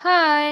High,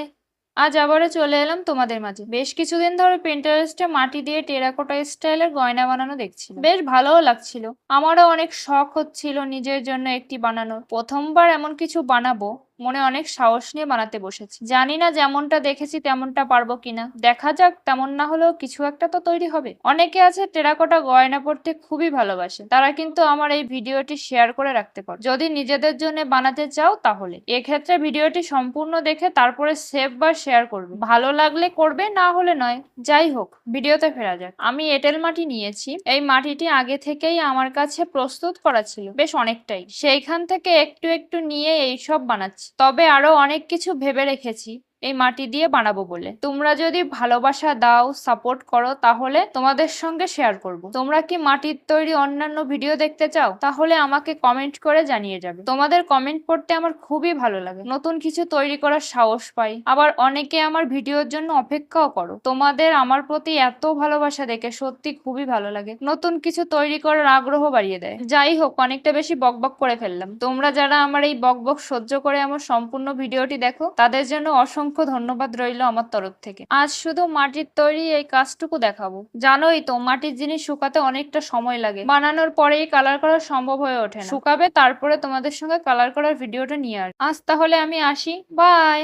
আজ আবারও চলে এলাম তোমাদের মাঝে। বেশ কিছুদিন ধরে পিন্টারেস্টে মাটি দিয়ে টেরাকোটা স্টাইলের গয়না বানানো দেখছি বেশ ভালোও লাগছিল। আমারও অনেক শখ হচ্ছিল নিজের জন্য একটি বানানোর। প্রথমবার এমন কিছু বানাবো মনে অনেক সাহস নিয়ে বানাতে বসেছি। জানি না যেমনটা দেখেছি তেমনটা পারব কিনা। দেখা যাক, তেমন না হলেও কিছু একটা তো তৈরি হবে। অনেকে আছে টেরাকোটা গয়না পড়তে খুবই ভালোবাসে। তারা কিন্তু আমার এই ভিডিওটি শেয়ার করে রাখতে পারো যদি নিজেদের জন্য বানাতে চাও তাহলে। এক্ষেত্রে ভিডিওটি সম্পূর্ণ দেখে তারপরে সেভ বা শেয়ার করবে। ভালো লাগলে করবে, না হলে নয়। যাই হোক, ভিডিওতে ফেরা যাক। আমি এঁটেল মাটি নিয়েছি। এই মাটিটি আগে থেকেই আমার কাছে প্রস্তুত করা ছিল, বেশ অনেকটাই। সেইখান থেকে একটু একটু নিয়ে এই সব বানাচ্ছি। তবে আরও অনেক কিছু ভেবে রেখেছি। এই মাটি দিয়ে বানাবো বলে। তোমরা যদি ভালোবাসা দাও সাপোর্ট করো, তাহলে তোমাদের সঙ্গে শেয়ার করব। তোমরা কি মাটির তৈরি অন্যান্য ভিডিও দেখতে চাও? তাহলে আমাকে কমেন্ট করে জানিয়ে যাবে। তোমাদের কমেন্ট পড়তে আমার খুবই ভালো লাগে। নতুন কিছু তৈরি করার সাহস পাই। আবার অনেকে আমার ভিডিওর জন্য অপেক্ষাও করো। তোমাদের আমার প্রতি এত ভালোবাসা দেখে সত্যি খুবই ভালো লাগে। নতুন কিছু তৈরি করার আগ্রহ বাড়িয়ে দেয়। যাই হোক, অনেকটা বেশি বকবক করে ফেললাম। তোমরা যারা আমার এই বকবক সহ্য করে আমার সম্পূর্ণ ভিডিওটি দেখো, তাদের জন্য অসংখ্য ধন্যবাদ রইল আমার তরফ থেকে। আজ শুধু মাটির তৈরি এই কাজটুকু দেখাবো। জানোই তো, মাটির জিনিস শুকাতে অনেকটা সময় লাগে। বানানোর পরেই কালার করা সম্ভব হয়ে ওঠে শুকাবে, তারপরে তোমাদের সঙ্গে কালার করার ভিডিওটা নিয়ে আস আজ তাহলে আমি আসি। বাই